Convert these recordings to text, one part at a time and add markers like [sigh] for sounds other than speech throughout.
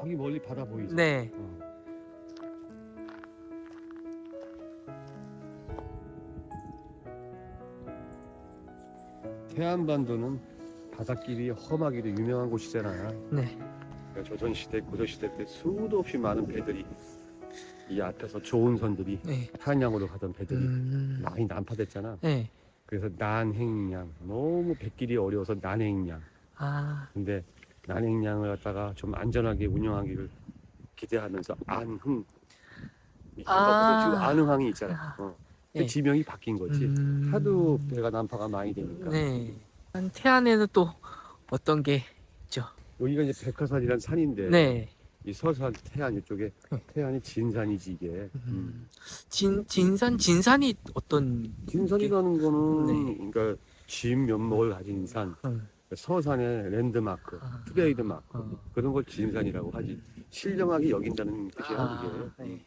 저기 멀리 바다 보이지? 네. 어. 태안반도는 바닷길이 험하기로 유명한 곳이잖아. 네. 그러니까 조선시대, 고려시대 때 수도 없이 많은 배들이 이 앞에서 좋은 선들이 네. 한양으로 가던 배들이 음. 많이 난파됐잖아. 네. 그래서 난행량 너무 배길이 어려워서 난행량. 아. 근데 난행량을 갖다가 좀 안전하게 운영하기를 기대하면서 안흥. 이 아. 한국에서 지금 안흥항이 있잖아. 어. 그 네. 지명이 바뀐 거지. 음. 하도 배가 난파가 많이 되니까. 네. 한 태안에는 또 어떤 게 있죠? 여기가 이제 백화산이라는 산인데 네. 이 서산 태안 이쪽에 네. 태안이 진산이지 이게. 음. 음. 진 진산 진산이 어떤 진산이라는 거는 네. 그러니까 진 면목을 가진 산, 음. 서산의 랜드마크, 아. 트레이드 마크 어. 그런 걸 진산이라고 하지. 신령하게 여긴다는 뜻이야 아, 이게. 네.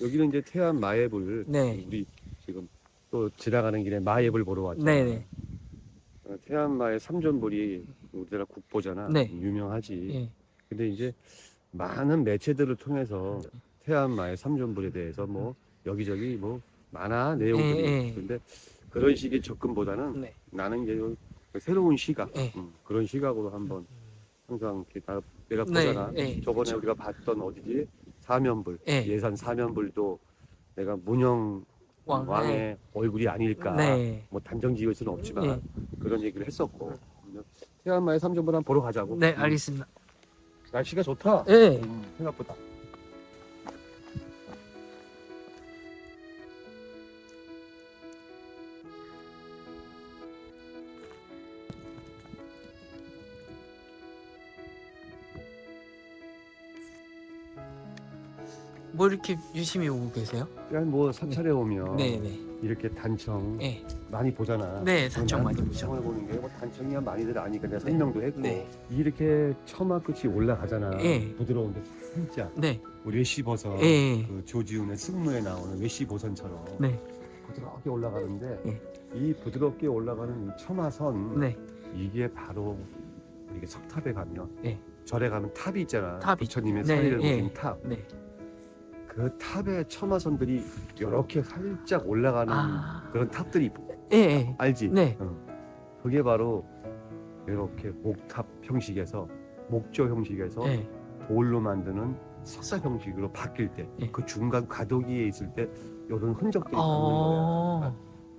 여기는 이제 태안 마예불 네. 우리 지금 또 지나가는 길에 마예불 보러 왔죠. 네, 네. 어, 태안 마예 삼전불이 우리나라 국보잖아. 네. 유명하지. 예. 근데 이제 많은 매체들을 통해서 태안 마예 삼전불에 대해서 뭐 여기저기 뭐 많아 내용들이. 예, 예. 근데 그런 식의 접근보다는 네. 나는 이제 요 새로운 시각, 예. 음, 그런 시각으로 한번 항상 이렇게 나, 내가 네, 보잖아. 예, 저번에 그쵸. 우리가 봤던 어디지? 사면불, 예. 예산 사면불도 내가 문영 왕. 왕의 얼굴이 아닐까. 네. 뭐 단정 지을 수는 없지만 예. 그런 얘기를 했었고. 태안마의 삼전불 한번 보러 가자고. 네, 음. 알겠습니다. 날씨가 좋다. 예. 음, 생각보다. 뭐 이렇게 유심히 오고 계세요? 그냥 뭐 사찰에 오면 네, 네. 이렇게 단청 예. 많이 보잖아. 네, 단청 난 많이 보죠. 단청을 보는 게뭐 단청이야 많이들 아니까 내가 네. 설명도 했고 네. 이렇게 처마 끝이 올라가잖아. 예. 부드러운데 진짜 네. 우리 외시버섯 예. 그 조지훈의 승무에 나오는 외시 버선처럼 네. 부드럽게 올라가는데 예. 이 부드럽게 올라가는 이 처마선 네. 이게 바로 우리가 석탑에 가면 예. 절에 가면 탑이 있잖아. 탑이. 부처님의 네, 사리를 예. 모신 탑. 네. 그 탑의 처마선들이 이렇게 살짝 올라가는 아. 그런 탑들이 예. 예. 알지? 네. 어. 그게 바로 이렇게 목탑 형식에서 목조 형식에서 예. 돌로 만드는 석사 형식으로 바뀔 때그 예. 중간 과도기에 있을 때 이런 흔적들이 남는 어. 거야.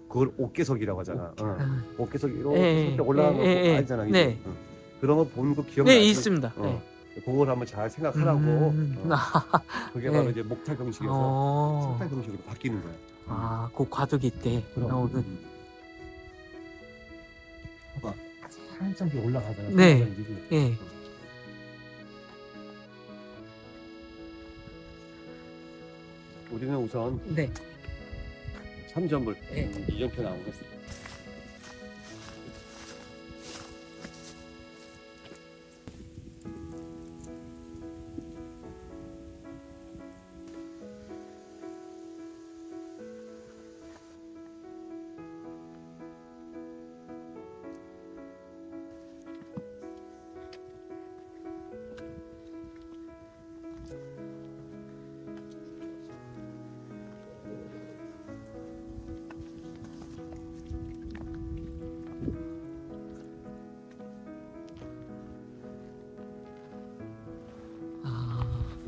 그걸 옥계석이라고 하잖아. 어. 음. 옥계석 이렇게 예, 살짝 올라가는 거 예, 예, 예. 알잖아. 네. 어. 그런 거본거 기억나? 네, 있습니다. 어. 네. 그걸 한번 잘 생각하라고. 음. 어. [laughs] 그게 네. 바로 이제 목탑 형식에서 어. 석탑 형식으로 바뀌는 거야. 아, 그 과도기 때 그럼. 나오는 음. 봐봐. 살짝 이렇게 올라가잖아. 네. 올라가는지. 예. 우리는 우선 네. 삼전불 네. 음, 이정표 나온 거. 아.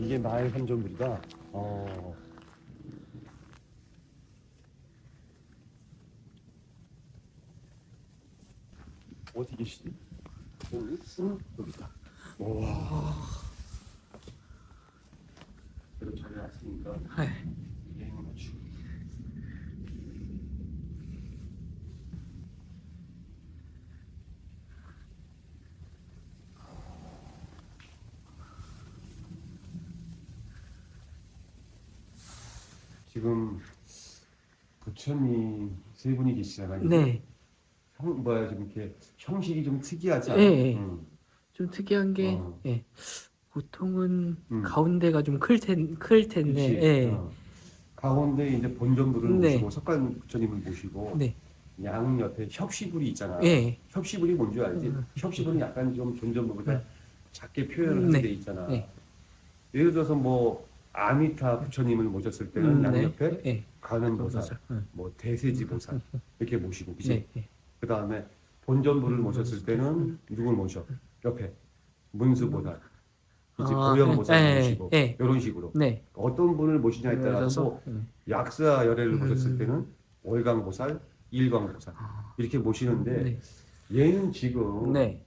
이게 마을 삼전불이다. 어. 어디 계시지? 여기? 응? 여기 있다. 와. 그래도 전에 왔으니까 네. 여행을 맞추. 지금 부처님 세 분이 계시잖아요. 네. 형 뭐야 좀 이렇게 형식이 좀 특이하지 않아? 예, 예. 응. 좀 특이한 게 어. 예. 보통은 음. 가운데가 좀클 텐, 클 텐데. 그치? 예. 어. 가운데 이제 본전불을 네. 모시고 석관 부처님을 모시고 네. 양 옆에 협시불이 있잖아. 예. 협시불이 뭔지 알지? 음. 협시불은 약간 좀 존전불보다 네. 작게 표현을 네. 하는 데 있잖아. 네. 예를 들어서 뭐 아미타 부처님을 모셨을 때는 네. 양옆에 예. 관음보살, 응. 뭐 대세지 보살 이렇게 모시고 그지? 네. 예. 그 다음에 본전부를 모셨을 때는 누굴 모셔? 옆에 문수 보살, 이제 아, 고영 보살 예, 모시고 예. 이런 식으로 네. 어떤 분을 모시냐에 따라서 음. 약사 열애를 음. 모셨을 때는 월광보살, 일광보살 이렇게 모시는데 네. 얘는 지금 네.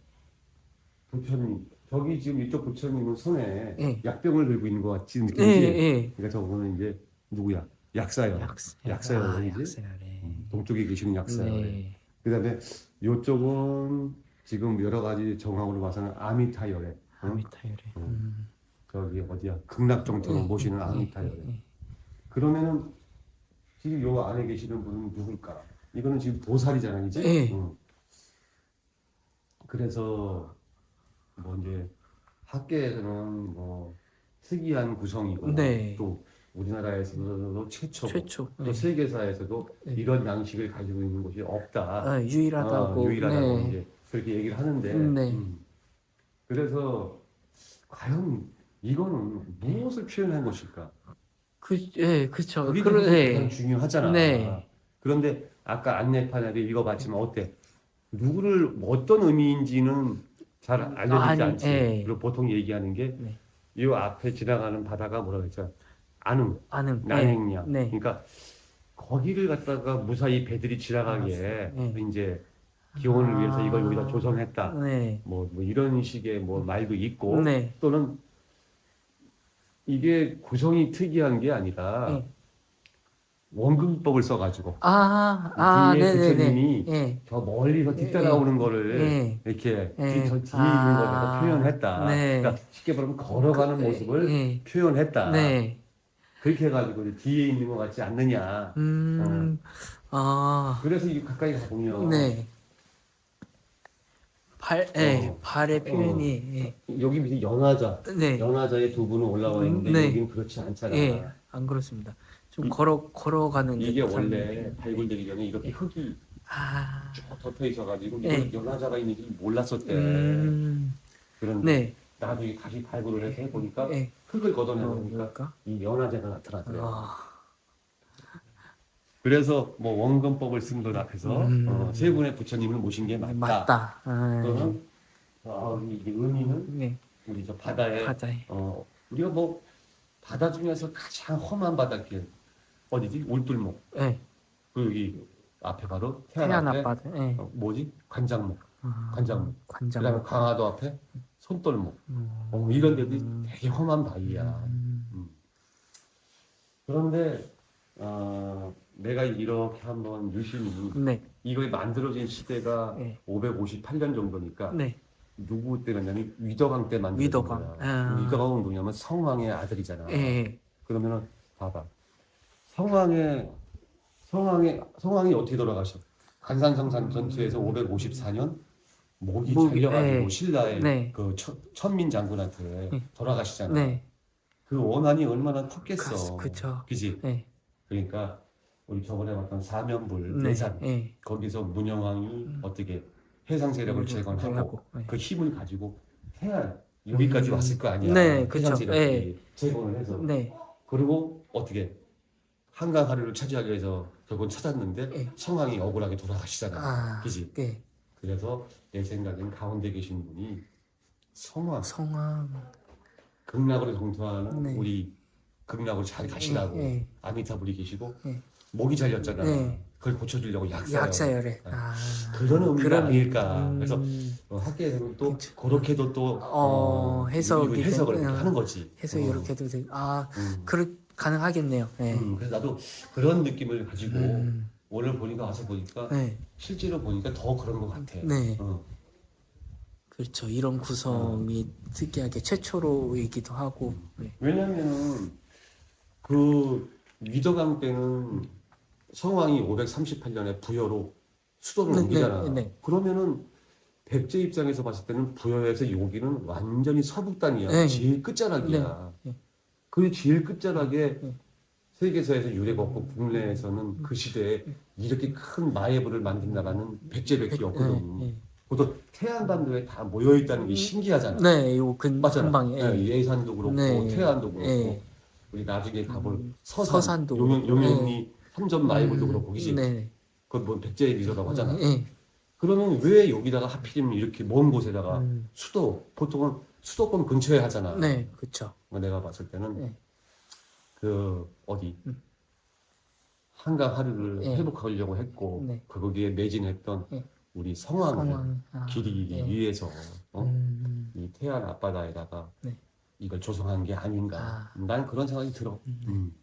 부처님 저기 지금 이쪽 부처님은 손에 예. 약병을 들고 있는 것 같지 예. 느낌이지? 예. 그러니까 저거는 이제 누구야? 약사열 약사. 약사열이지? 아, 약사열에. 동쪽에 계시는 약사열 네. 그다음에 요쪽은 지금 여러 가지 정황으로 봐서는 아미타열에 응? 아미타열에. 응. 음. 저기 어디야 극락정토로 예, 모시는 예, 아미타열에 예, 예. 그러면은 지금 요 안에 계시는 분은 누굴까? 이거는 지금 보살이잖아, 이제. 예. 응. 그래서 뭐 이제 학계에서는 뭐 특이한 구성이고 네. 또 우리나라에서도 최초, 최초. 또 네. 세계사에서도 네. 이런 양식을 가지고 있는 곳이 없다. 아, 유일하다고. 어, 유일하다고 네. 이제 그렇게 얘기를 하는데. 네. 음. 그래서 과연 이거는 무엇을 표현한 것일까? 그, 예, 그쵸. 가장 예. 중요하잖아. 네. 그런데 아까 안내판에 읽어봤지만 어때? 누구를 어떤 의미인지는 잘 알려지지 아니, 않지. 예. 그리고 보통 얘기하는 게이 네. 앞에 지나가는 바다가 뭐라 그랬죠? 안흥, 아는. 네. 난행량. 네. 그러니까 거기를 갖다가 무사히 배들이 지나가기에 네. 이제 기원을 아. 위해서 이걸 여기다 조성했다. 네. 뭐, 뭐 이런 식의 뭐 말도 있고 네. 또는 이게 구성이 특이한 게 아니라 네. 원근법을 써가지고 아, 아, 뒤에 네네네. 부처님이 예. 저 멀리서 뒤따라오는 거를 예. 이렇게 예. 뒤, 저 뒤에 아. 있는 걸 표현했다. 네. 그러니까 쉽게 말하면 걸어가는 모습을 예. 표현했다. 네. 그렇게 해가지고 뒤에 있는 것 같지 않느냐. 음, 아, 그래서 이 가까이 가 보면 네. 발, 예, 어. 발의 표현이, 여기 밑에 연화자, 예. 네. 연화자의 두 분은 올라와 있는데 네. 여기는 그렇지 않잖아. 예, 안 그렇습니다. 좀 이- 걸어, 걸어가는 이게 듯한 원래 느낌. 발굴되기 전에 이렇게 흙이 아, 쭉 덮여 있어가지고 네. 이걸 연화자가 있는지 몰랐었대. 음, 그런데 네. 나중에 다시 발굴을 해서 해보니까 예. 흙을 어, 걷어내보니까 뭘까? 이 연화제가 나타나더래요. 아, 그래서 뭐 원근법을 쓴 것 앞에서 음. 어, 세 분의 부처님을 모신 게 맞다. 맞다. 아, 또는 어, 이 의미는 네. 우리 저 바다에 바다에. 어, 우리가 뭐 바다 중에서 가장 험한 바닷길 어디지? 울tur목. 예. 그 여기 앞에 바로 태안, 태안 앞에 앞바다. 예. 어, 뭐지? 관장목. 아, 관장목. 관장. 그다음에 강화도 앞에 손돌목. 음, 어, 이런 데들이 되게 험한 바위야. 음, 그런데 어, 내가 이렇게 한번 유심히 네. 이거에 만들어진 시대가 네. 558년 정도니까 네. 누구 때였냐면 위더강 때 만들어진 위더강. 거야. 아. 위더강은 누구냐면 성왕의 아들이잖아. 예. 그러면은 봐봐. 성왕의 성왕의 성왕이 어떻게 돌아가셔? 간산성산 전투에서 554년 목이 목이, 잘려가지고 네. 신라의 네. 그 천, 천민 장군한테 네. 돌아가시잖아. 네. 그 원한이 얼마나 컸겠어. 그- 그쵸. 그지? 예. 그러니까 우리 저번에 봤던 사면불 네. 내산 예. 거기서 문영왕이 어떻게 해상 세력을 음, 재건하고 하고, 예. 그 힘을 가지고 해안 여기까지 음. 왔을 거 아니야. 네, 해상 그쵸. 세력이 예. 재건을 해서 네. 그리고 어떻게 한강 하류를 차지하기 위해서 결국은 찾았는데 예. 성왕이 억울하게 돌아가시잖아. 아, 그지? 예. 그래서 내 생각엔 가운데 계신 분이 성왕 성황. 극락으로 동토하는 네. 우리 극락으로 잘 가시라고 예, 예. 아미타불이 계시고 예. 목이 잘렸잖아. 네. 그걸 고쳐주려고 약사요. 약사열에. 아. 그런 의미가 그런 아닐까. 음, 그래서 어, 학계에서는 또 그쵸. 그렇게도 또 어, 해석이 이걸 해석을 되- 어, 하는 거지. 해서 어, 이렇게도 되 아, 음. 그 가능하겠네요. 예. 음, 그래서 나도 그런 느낌을 가지고 음, 오늘 보니까 와서 보니까 네. 실제로 보니까 더 그런 것 같아. 네. 어. 그렇죠. 이런 구성이 특이하게 최초로이기도 하고. 네. 왜냐면은 그 위더강 때는 성왕이 538년에 부여로 수도를 네, 옮기잖아. 네, 네. 그러면은 백제 입장에서 봤을 때는 부여에서 여기는 완전히 서북단이야. 네. 제일 끝자락이야. 네, 네. 그 제일 끝자락에 네. 세계사에서 유례가 없고 국내에서는 그 시대에 이렇게 큰 마예부를 만든 나라는 백제밖에 없거든. 네, 네. 보통 태안반도에 다 모여 있다는 게 신기하잖아. 네, 요 근, 맞잖아. 근방에. 예, 예산도 그렇고 네. 태안도 그렇고 예. 우리 나중에 가볼 음, 서산, 서산도 용영, 그렇고. 용영리 삼전 마이볼도 음, 그렇고 그지? 네. 그건 뭐 백제의 리조라고 하잖아. 예. 그러면 왜 여기다가 하필이면 이렇게 먼 곳에다가 음, 수도 보통은 수도권 근처에 하잖아. 네, 그렇죠. 내가 봤을 때는 네. 그 어디 음. 한강 하류를 네. 회복하려고 했고 네. 그 거기에 매진했던 네. 우리 성황을 상황. 아, 기리기 네. 위해서 어? 음, 이 태안 앞바다에다가 네. 이걸 조성한 게 아닌가. 아. 난 그런 생각이 들어. 음. 음.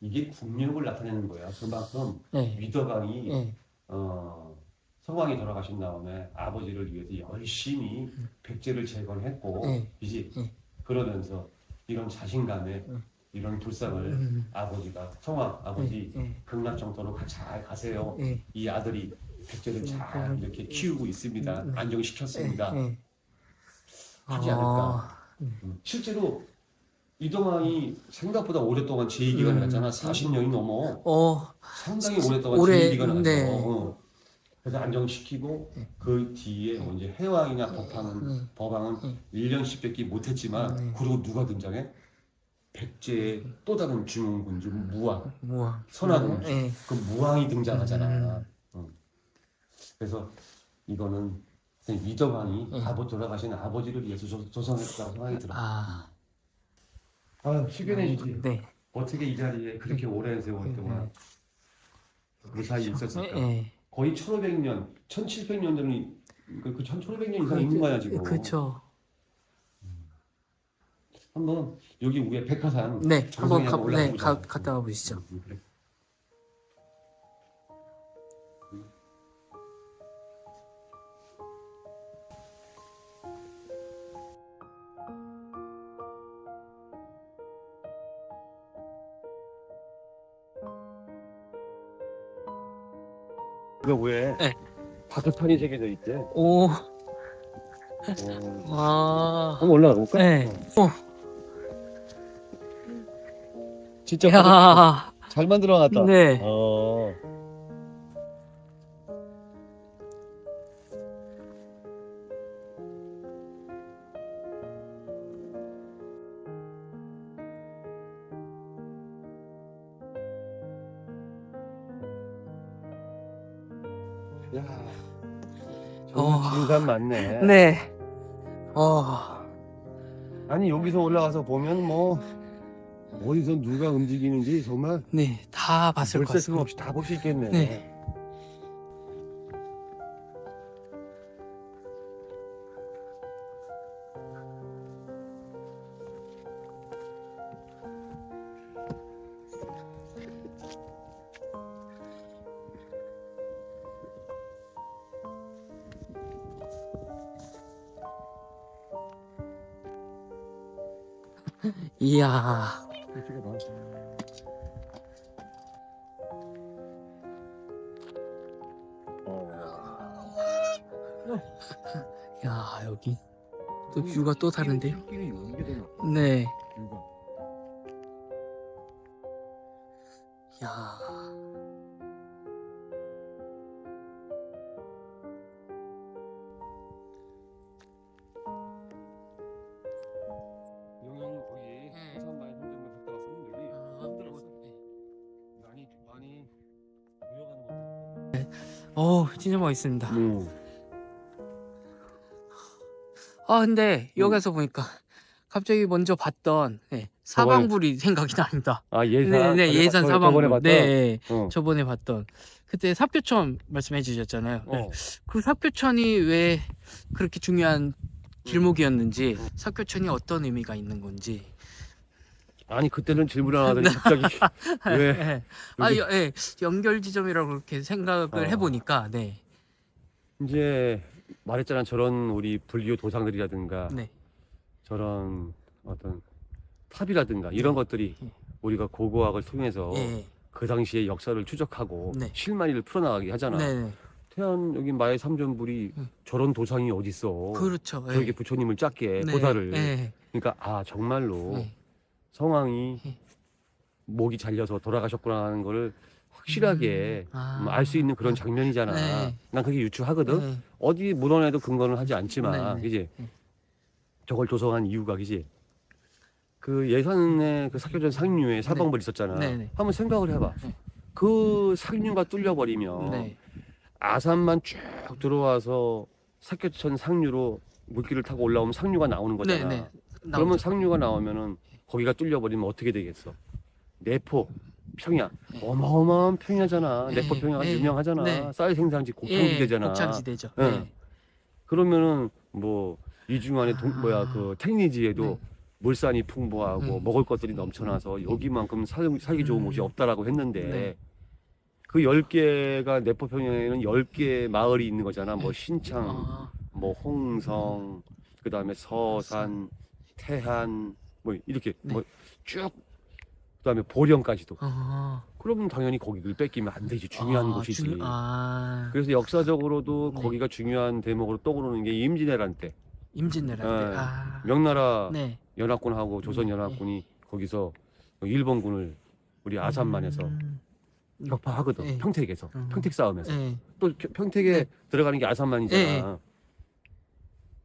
이게 국력을 나타내는 거야. 그만큼 네. 위더강이 예. 어, 성왕이 돌아가신 다음에 아버지를 위해서 열심히 백제를 재건했고, 네. 이지 네. 그러면서 이런 자신감에 음. 이런 불상을 음, 아버지가 성왕 아버지 예. 극락정토로 잘 가세요. 예. 이 아들이 백제를 잘 음, 이렇게 키우고 있습니다. 음, 네. 안정시켰습니다. 예. 하지 아, 않을까. 음, 실제로 이동왕이 생각보다 오랫동안 제위기간을 음. 갔잖아. 40년이 넘어. 어, 상당히 오랫동안 오래, 제위기간을 갔어. 네. 어. 그래서 안정시키고 그 뒤에 이제 해왕이나 법왕은 음. 법왕은 음. 1년씩밖에 못했지만 네. 그리고 누가 등장해? 백제의 또 다른 중흥군주 무왕, 무왕. 선화군주. 예. 그 무왕이 등장하잖아. 음. 음. 그래서 이거는 음. 아버 돌아가신 아버지를 위해서 조, 조성했다고 생각이 들어. 아, 아, 희귀해지지. 네. 어떻게 이 자리에 그렇게 오랜 세월 동안 그 사이에 있었을까? 예. 거의 1500년, 1700년들이 그, 그 1500년 이상 있는 거야 지금. 그렇죠. 한번 여기 위에 백화산 네, 한번 가, 네. 가, 갔다 와 보시죠. 음, 그래. 이거 왜 네. 바둑판이 새겨져 있대? 오, 어. 와, 한번 올라가 볼까? 네. 오, 진짜 야, 잘 만들어 놨다. 네. 어. 네. 네. 어, 아니 여기서 올라가서 보면 뭐 어디서 누가 움직이는지 정말 네, 다 봤을 것 같습니다. 없이 다 볼 수 있겠네. 네. 이야, 야, 여기. 또 뷰가 또 다른데요? 네. 야, 진짜 멋있습니다. 음. 아, 근데 여기서 보니까 갑자기 먼저 봤던 네, 사방불이 생각이 납니다. 아 예산. 네, 네, 저번에 예산 사방불. 저번에 봤다. 네, 어. 저번에 봤던 그때 삽교천 말씀해 주셨잖아요. 네. 어. 그 삽교천이 왜 그렇게 중요한 길목이었는지, 음. 삽교천이 어떤 의미가 있는 건지. 아니 그때는 질문 안 하더니 갑자기 [laughs] 왜? 네. 아, 여기- 여- 예, 연결 지점이라고 그렇게 생각을 어. 해보니까, 네, 이제 말했잖아 저런 우리 불교 도상들이라든가 네, 저런 어떤 탑이라든가 이런 것들이 네. 우리가 고고학을 통해서 예, 그 당시의 역사를 추적하고 네. 실마리를 풀어나가게 하잖아. 네, 네, 태안 여기 마의 삼전불이 음. 저런 도상이 어딨어. 그렇죠. 예. 저렇게 부처님을 작게 네, 보살을. 예, 그러니까 아 정말로 네. 성왕이 네. 목이 잘려서 돌아가셨구나 하는 거를 확실하게 아. 뭐알수 있는 그런 장면이잖아. 네. 난 그게 유추하거든. 네. 어디 물어내도 근거는 하지 않지만, 네, 네. 그지? 네. 저걸 조성한 이유가, 그지? 그 예산의 그 사교전 상류에 사방벌 있었잖아. 네, 네. 한번 생각을 해봐. 네. 그 상류가 뚫려버리면 네. 아산만 쭉 들어와서 사교천 상류로 물길을 타고 올라오면 상류가 나오는 네, 거잖아. 네. 그러면 나오죠. 상류가 나오면은 거기가 뚫려버리면 어떻게 되겠어? 내포, 평야, 네. 어마어마한 평야잖아. 네, 내포 평야가 네, 유명하잖아. 네. 쌀 생산지 예, 곡창지대잖아. 곡창지대죠. 네. 네. 그러면은 뭐 이중안에 동, 아. 뭐야 그 택리지에도 네. 물산이 풍부하고 음. 먹을 것들이 넘쳐나서 여기만큼 살, 살기 좋은 음. 곳이 없다라고 했는데 네. 그 10개가 내포 평야에는 10개 마을이 있는 거잖아. 뭐 네. 신창, 아, 뭐 홍성, 그다음에 서산, 태안 뭐 이렇게 네. 뭐쭉 그다음에 보령까지도. 아, 그러면 당연히 거기를 뺏기면 안 되지. 중요한 아, 곳이지. 중- 아, 그래서 역사적으로도 네. 거기가 중요한 대목으로 떠오르는 게 임진왜란 때 임진왜란 때. 네. 아, 명나라 네. 연합군하고 조선 연합군이 거기서 일본군을 우리 아산만에서 음, 격파하거든. 네. 평택에서 음. 평택 싸움에서 네. 또 겨- 평택에 네. 들어가는 게 아산만이잖아. 네.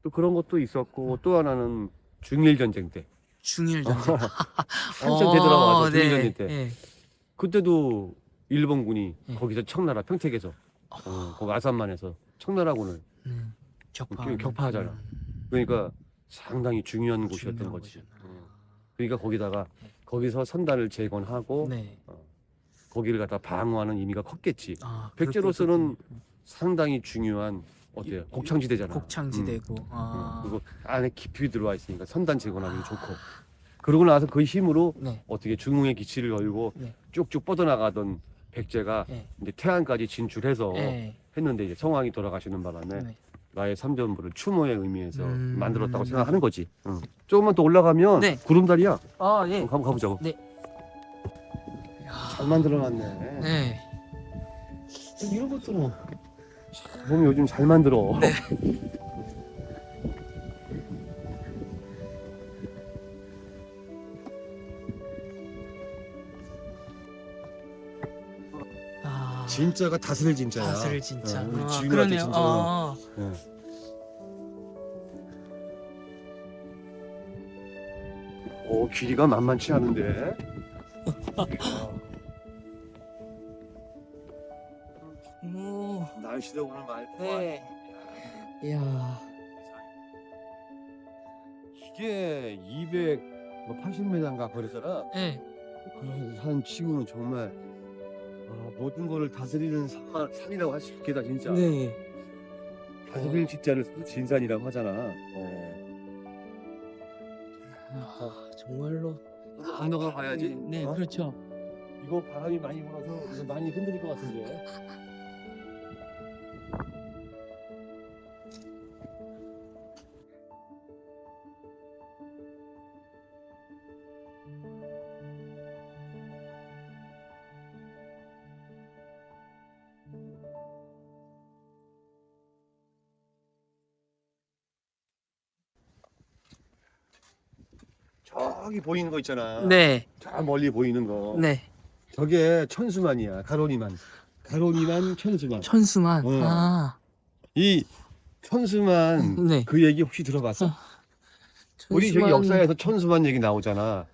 또 그런 것도 있었고 또 하나는 중일 전쟁 때 중일 전쟁. [laughs] [laughs] 한참 되돌아와서 중일 전쟁 때 네. 그때도 일본군이 네. 거기서 청나라 평택에서 어, 거기 아산만에서 청나라군을 음, 격파. 그 격파하잖아. 그러니까 상당히 중요한 곳이었던 거지. 어. 그러니까 거기다가 거기서 선단을 재건하고 네. 거기를 갖다 방어하는 의미가 컸겠지. 아, 백제로서는 그렇군요. 상당히 중요한 어때요? 이- 곡창지대잖아. 곡창지대고. 음. 아, 그리고 안에 깊이 들어와 있으니까 선단 재건하기 좋고. 그러고 나서 그 힘으로 네. 어떻게 중흥의 기치를 걸고 네. 쭉쭉 뻗어나가던 백제가 네. 이제 태안까지 진출해서 네. 했는데 이제 성왕이 돌아가시는 바람에 네. 나의 삼전부를 추모의 의미에서 음. 만들었다고 생각하는 거지. 응. 조금만 더 올라가면 네. 구름다리야. 아, 예. 한번 가보- 가보자고. 야, 잘 만들어놨네. 네. 이런 것들은 보면 요즘 잘 만들어. 네. 아, 진짜가 다슬 진짜야. 다슬 진짜. 어, 우리 아, 그러네요. 진짜. 아, 예. 오 길이가 만만치 않은데. 오, [laughs] 날씨도 오늘 맑고. 네. 이야. 이게 280m인가 그러잖아. 네. 그런 산 치고는 정말 아, 모든 거를 다스리는 산만, 산이라고 할 수 있겠다 진짜. 네. 다스릴 진짜를 진산이라고 하잖아. 어. 아, 정말로. 건너가 봐야지. 네, 어? 그렇죠. 이거 바람이 많이 불어서 이거 많이 흔들릴 것 같은데. 저기 보이는 거 있잖아. 네. 저 멀리 보이는 거. 네. 저게 천수만이야. 가로니만. 가로니만 천수만. 천수만. 어. 아. 이 천수만 네. 그 얘기 혹시 들어봤어? 어, 우리 저기 천수만- 역사에서 천수만 얘기 나오잖아.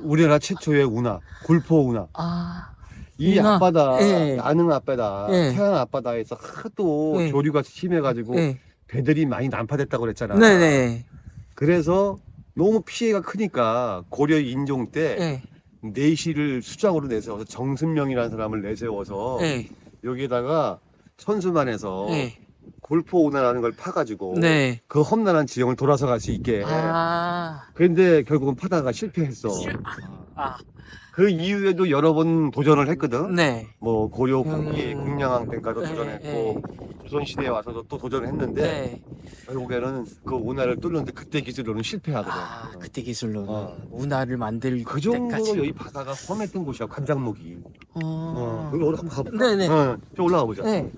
우리나라 최초의 운하, 굴포 운하. 아. 이 운하. 앞바다, 예. 나능 앞바다, 예. 태안 앞바다에서 하도 예. 조류가 심해가지고 네. 배들이 많이 난파됐다고 그랬잖아. 네네. 그래서 너무 피해가 크니까 고려 인종 때 네. 내시를 수장으로 내세워서 정승명이라는 사람을 내세워서 네. 여기에다가 천수만에서 네. 골포 운하라는 걸 파가지고 네. 그 험난한 지형을 돌아서 갈 수 있게. 아. 그런데 결국은 파다가 실패했어. 실- 아. 그 이후에도 여러 번 도전을 했거든. 네. 뭐 고려 후기 음. 궁량항 때까지 네, 도전했고 조선 시대에 와서도 또 도전을 했는데 네. 결국에는 그 운하를 뚫는데 그때 기술로는 실패하거든. 아, 그때 기술로 어. 운하를 만들 그 정도로. 여기 바다가 험했던 곳이야 관장목이. 어, 어. 여기 한번 가볼까? 네네. 어, 좀 올라가 보자. 네.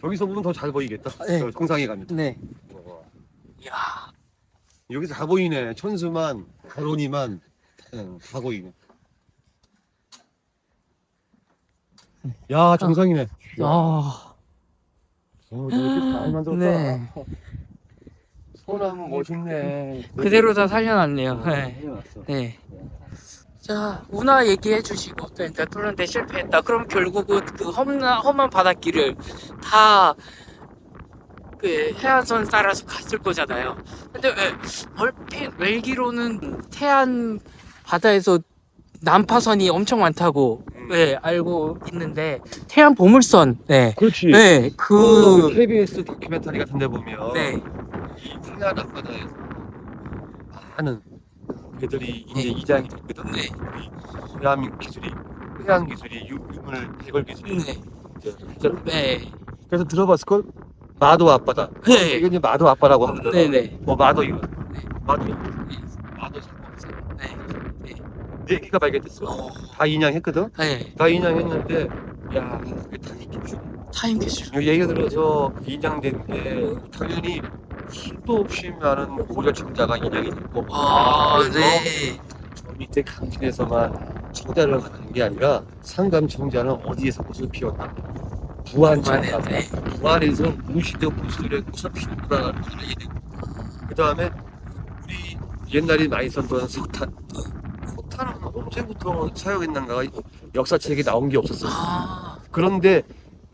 저기서 보면 더 잘 보이겠다. 네. 저 정상에 가면. 네. 어. 이야. 여기서 다 보이네. 천수만, 가로니만 응, 다 보이네. 야 정상이네. 아, 어, 이렇게 잘 만들었다. 네. 소나무 멋있네. 그대로 다 살려놨네요. 어, 네. 해놨어. 네. 자, 운하 얘기해 주시고, 또 이제 토론대 실패했다. 그럼 결국은 그 험나, 험한 바닷길을 다, 그, 해안선 따라서 갔을 거잖아요. 근데 왜, 얼핏, 웰기로는 태안 바다에서 난파선이 엄청 많다고, 네, 알고 있는데, 태안 보물선, 네. 그렇지. 네, 그 그, KBS 다큐멘터리 같은 데 보면 네, 이 태안 앞바다에서 많은 개들이 이제 네. 이장이 됐거든. 네. 대한민국 기술이 해양 기술이 유- 유물 해골 기술이 네, 이제 네, 그래서 들어봤을 걸 마도 앞바다. 네, 이게 이제 마도 앞바다고 하거든. 네 네. 뭐 마도 이거. 네. 마도 이거. 마도 상관없어. 네, 네 개가 발견됐어. 어, 다 인양했거든. 네. 다 인양했는데 야 그게 다 중. 타임 기술. 예를 들어서 인양된 게 당연히 수도 없이 많은 고려 청자가 인양이 됐고 아, 그래서 네. 저 밑에 강진에서만 청자를 갖는 게 아니라 상감 청자는 어디에서 꽃을 피웠다. 부안 청자. 네. 부안에서 무시적 구슬에 꽃을 알게 되고 그 다음에 옛날에 많이 썼던 석탄 석탄은 언제부터 사용했는가 역사책에 나온 게 없었어 아, 그런데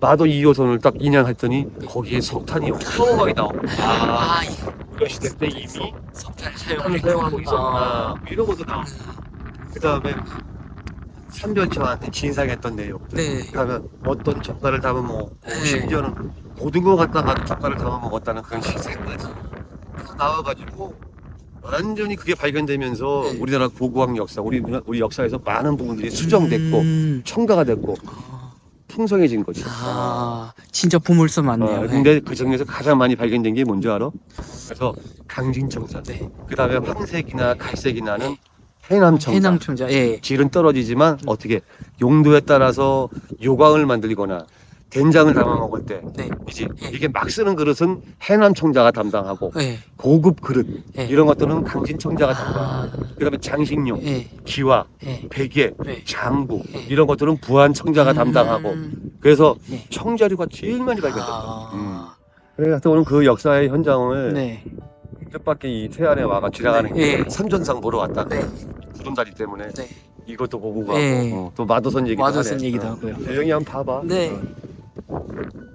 마도 2호선을 딱 인양했더니 거기에 석탄이 어마어마하게 나와 아 아, 이거 이런 시대 때 이미 석탄 석탄을 사용하고 있었구나 이런 것도 나와 그 다음에 삼변초한테 진상했던 내용. 네. 그러면 어떤 젓갈을 담아 먹고 네. 심지어는 고등어 갖다가 젓갈을 담아 먹었다는 그런 시세까지. 다 나와가지고 완전히 그게 발견되면서 네. 우리나라 고고학 역사 우리 문화- 우리 역사에서 많은 부분들이 수정됐고 음. 첨가가 됐고 아, 풍성해진 거지. 아, 진짜 보물선 맞네요. 어, 네. 근데 그 중에서 가장 많이 발견된 게 뭔지 알아? 그래서 강진청사, 네. 그 다음에 황색이나 갈색이 나는 해남청사. 해남청자. 예. 질은 떨어지지만 어떻게 용도에 따라서 요광을 만들거나 된장을 담아 먹을 때 네. 이제 예. 이게 막 쓰는 그릇은 해남 청자가 담당하고 예. 고급 그릇 예. 이런 것들은 강진 청자가 담당하고 아, 그다음에 장식용, 예. 기와, 예. 베개, 네. 장구 예. 이런 것들은 부안 청자가 담당하고 음. 그래서 네. 청자류가 제일 많이 발견됐다. 아. 음. 그래서 오늘 그 역사의 현장을 네. 뜻밖의 이 태안에 와가 지나가는 네. 게 삼전상 보러 왔다. 네. 구름 다리 때문에 네. 이것도 보고 가고 네. 어, 또 마도선 얘기도 마도선 하네. 얘기도 어. 하고요. 조용히 한번 봐봐. 네. 어. Thank you.